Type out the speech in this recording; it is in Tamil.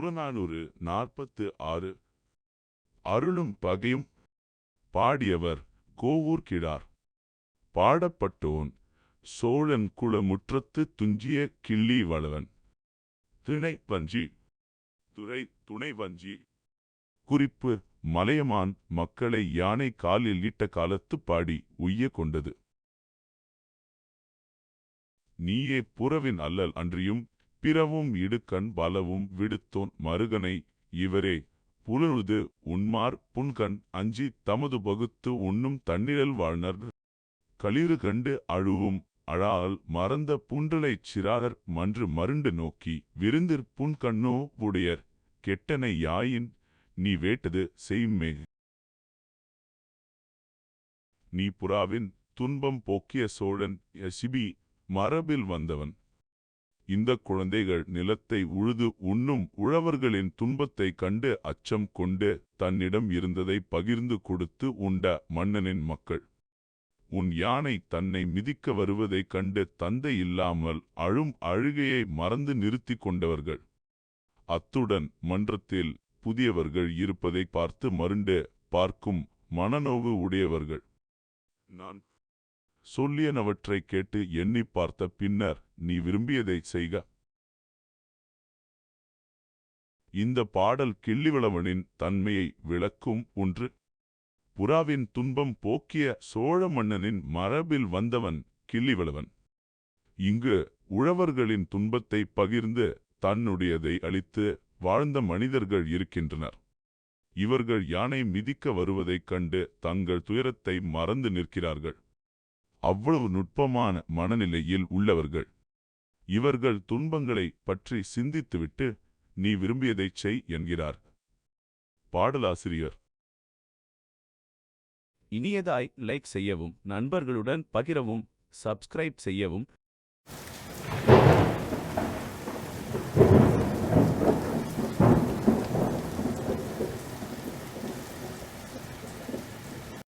புறநானூறு நாற்பத்து ஆறு. அருளும் பகையும் பாடியவர் கோவூர் கிழார் பாடப்பட்டோன் சோழன் குளமுற்றத்து துஞ்சிய கிள்ளி வளவன். திணை வஞ்சி துறை துணை வஞ்சி குறிப்பு மலையமான் மக்களை யானை காலில் இட்ட காலத்து பாடி உய்ய கொண்டது. நீயே புறவின் அல்லல் அன்றியும் பிறவும் இடுக்கண் பலவும் விடுத்தோன் மருகனை இவரே புலழுது உண்மார் புன்கண் அஞ்சி தமது பகுத்து உண்ணும் தன்னிழல் வாழ்னர் களிறு கண்டு அழுவும் அழால் மறந்த புன்றலைச் சிறாரர் மன்று மருண்டு நோக்கி விருந்திற் புன்கண்ணோ உடையர் கெட்டனை யாயின் நீ வேட்டது செய்யுமே நீ புறாவின் துன்பம் போக்கிய சோழன் எசிபி மரபில் வந்தவன். இந்த குழந்தைகள் நிலத்தை உழுது உண்ணும் உழவர்களின் துன்பத்தைக் கண்டு அச்சம் கொண்டு தன்னிடம் இருந்ததை பகிர்ந்து கொடுத்து உண்ட மன்னனின் மக்கள். உன் யானை தன்னை மிதிக்க வருவதைக் கண்டு தந்தை இல்லாமல் அழும் அழுகையை மறந்து நிறுத்திக் கொண்டவர்கள். அத்துடன் மன்றத்தில் புதியவர்கள் இருப்பதை பார்த்து மருண்டு பார்க்கும் மனநோவு உடையவர்கள். நான் சொல்லியனவற்றைக் கேட்டு எண்ணிப் பார்த்த பின்னர் நீ விரும்பியதைச் செய்க. இந்த பாடல் கிள்ளிவளவனின் தன்மையை விளக்கும் ஒன்று. புறாவின் துன்பம் போக்கிய சோழ மன்னனின் மரபில் வந்தவன் கிள்ளிவளவன். இங்கு உழவர்களின் துன்பத்தை பகிர்ந்து தன்னுடையதை அளித்து வாழ்ந்த மனிதர்கள் இருக்கின்றனர். இவர்கள் யானை மிதிக்க வருவதைக் கண்டு தங்கள் துயரத்தை மறந்து நிற்கிறார்கள். அவ்வளவு நுட்பமான மனநிலையில் உள்ளவர்கள். இவர்கள் துன்பங்களை பற்றி சிந்தித்துவிட்டு நீ விரும்பியதைச் செய் என்கிறார். பாடலாசிரியர். இனியதாய் லைக் செய்யவும் நண்பர்களுடன் பகிரவும் சப்ஸ்கிரைப் செய்யவும்.